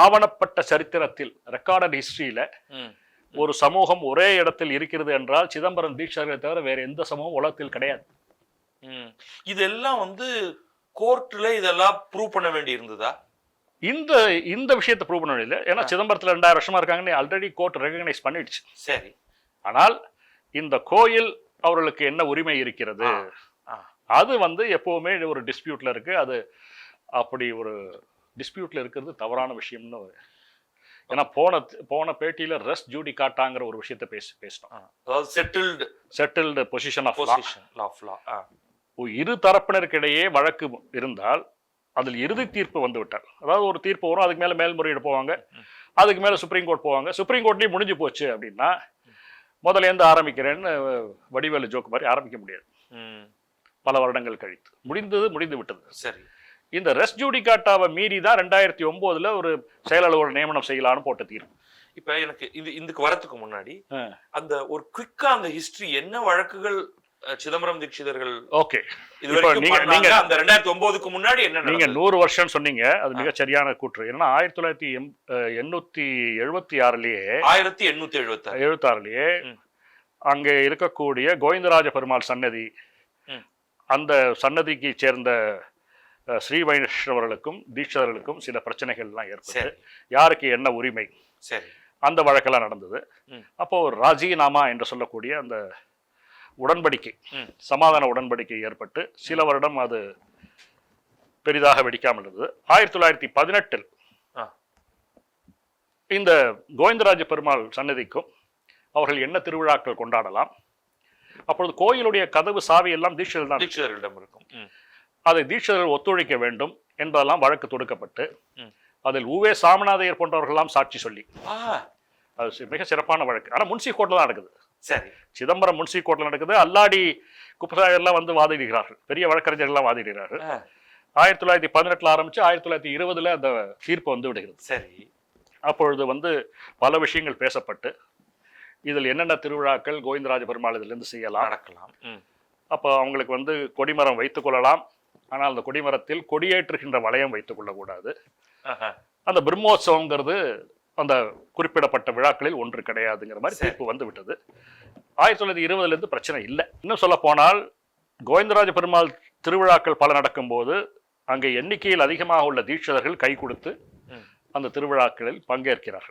ஆவணப்பட்ட சரித்திரத்தில் ரெக்கார்டட் ஹிஸ்டரியில. ஒரு சமூகம் ஒரே இடத்தில் இருக்கிறது என்றால் சிதம்பரம் தீட்சர்களை தவிர வேற எந்த சமூகம் உலகத்தில் கிடையாது. இதெல்லாம் வந்து கோர்ட்ல இதெல்லாம் ப்ரூவ் பண்ண வேண்டி இருந்ததா இந்த இந்த விஷயத்தை ப்ரூவ் பண்ண முடியல ஏன்னா சிதம்பரத்தில் ரெண்டாயிரம் வருஷமா இருக்காங்கன்னு ஆல்ரெடி கோர்ட் ரெகனைஸ் பண்ணிடுச்சு. சரி. ஆனால் இந்த கோயில் அவர்களுக்கு என்ன உரிமை இருக்கிறது. அது வந்து எப்பவுமே ஒரு டிஸ்பியூட்ல இருக்கு. அது அப்படி ஒரு டிஸ்பியூட்ல இருக்கிறது தவறான விஷயம்னு ஏன்னா போன போன பேட்டியில ரெஸ்ட் ஜூடி காட்டாங்கிற ஒரு விஷயத்தை பேசி பேசினோம். அதாவது settled settled position of position of law இரு தரப்பினருக்கிடையே வழக்கு இருந்தால் அதில் இறுதி தீர்ப்பு வந்து விட்டால் அதாவது ஒரு தீர்ப்பு வரும் அதுக்கு மேல மேல்முறையீடு போவாங்க. அதுக்கு மேல சுப்ரீம் கோர்ட் போவாங்க. சுப்ரீம் கோர்ட்லயும் முடிஞ்சு போச்சு அப்படின்னா முதல்ல இருந்து ஆரம்பிக்கிறேன்னு வடிவேலு ஜோக்கு மாதிரி ஆரம்பிக்க முடியாது. பல வருடங்கள் கழித்து. முடிந்தது முடிந்து விட்டது. சரி. இந்த ரெஸ்ட் ஜூடிகாட்டாவை மீறி தான் ரெண்டாயிரத்தி ஒன்பதுல ஒரு செயலாளர் நியமனம் செய்யலாம்னு போட்ட தீர்ப்பு இப்ப எனக்கு இது இதுக்கு வரதுக்கு முன்னாடி. அந்த ஒரு குவிக்கா அந்த ஹிஸ்டரி என்ன வழக்குகள் சிதம்பரம் தீட்சிதர்கள் ஓகே இது நீங்க- அந்த ரெண்டாயிரத்தி ஒன்பதுக்கு முன்னாடி என்ன நீங்க? நூறு வருஷம் சொன்னீங்க அது மிக சரியான கூற்று ஏன்னா ஆயிரத்தி தொள்ளாயிரத்தி எண்ணூத்தி எழுபத்தி ஆறுலயே ஆயிரத்தி எண்ணூத்தி எழுபத்தாறு எழுபத்தாறுலயே ம். அங்கே இருக்கக்கூடிய கோவிந்தராஜ பெருமாள் சன்னதி. அந்த சன்னதிக்கு சேர்ந்த ஸ்ரீ வைஷ்ணவர்களுக்கும் தீட்சிதர்களுக்கும் சில பிரச்சனைகள்லாம் ஏற்பட்டு யாருக்கு என்ன உரிமை சரி அந்த வழக்கெல்லாம் நடந்தது. அப்போ ராஜினாமா என்று சொல்லக்கூடிய அந்த உடன்படிக்கை. சமாதான உடன்படிக்கை ஏற்பட்டு சில வருடம் அது பெரிதாக வெடிக்காமல் இருந்தது ஆயிரத்தி தொள்ளாயிரத்தி பதினெட்டில். இந்த கோவிந்தராஜ பெருமாள் சன்னதிக்கும் அவர்கள் என்ன திருவிழாக்கள் கொண்டாடலாம் அப்பொழுது கோயிலுடைய கதவு சாவி எல்லாம் தீட்சிதர் தான் தீட்சிதர்களிடம் இருக்கும். அதை தீட்சிதர்கள் ஒத்துழைக்க வேண்டும் என்பதெல்லாம் வழக்கு தொடுக்கப்பட்டு. அதில் உவே சாமிநாதையர் போன்றவர்கள்லாம் சாட்சி சொல்லி. அது மிக சிறப்பான வழக்கு. ஆனால் முன்சி கோர்ட்டில் தான் நடக்குது. சரி. சிதம்பரம் முன்சி கோர்ட்டில் நடக்குது. அல்லாடி குப்பசாயர்லாம் வந்து வாதிடுகிறார்கள். பெரிய வழக்கறிஞர்கள்லாம் வாதிடுகிறார்கள். ஆயிரத்தி தொள்ளாயிரத்தி பதினெட்டில் ஆரம்பிச்சு ஆயிரத்தி தொள்ளாயிரத்தி இருபதுல அந்த தீர்ப்பு வந்து விடுகிறது. சரி. அப்பொழுது வந்து பல விஷயங்கள் பேசப்பட்டு இதில் என்னென்ன திருவிழாக்கள் கோவிந்தராஜ பெருமாள் இதிலிருந்து செய்யலாம். நடக்கலாம். அப்போ அவங்களுக்கு வந்து கொடிமரம் வைத்துக் கொள்ளலாம். ஆனால் அந்த கொடிமரத்தில் கொடியேற்றுகின்ற வளையம் வைத்துக் கொள்ளக்கூடாது. அந்த பிரம்மோற்சவங்கிறது அந்த குறிப்பிடப்பட்ட விழாக்களில் ஒன்று கிடையாதுங்கிற மாதிரி. தீர்ப்பு வந்து விட்டது ஆயிரத்தி தொள்ளாயிரத்தி இருபதுல இருந்து பிரச்சனை இல்லை இன்னும் சொல்ல போனால் கோவிந்தராஜ பெருமாள் திருவிழாக்கள் பல நடக்கும்போது அங்கே எண்ணிக்கையில் அதிகமாக உள்ள தீட்சிதர்கள் கை கொடுத்து. அந்த திருவிழாக்களில் பங்கேற்கிறார்கள்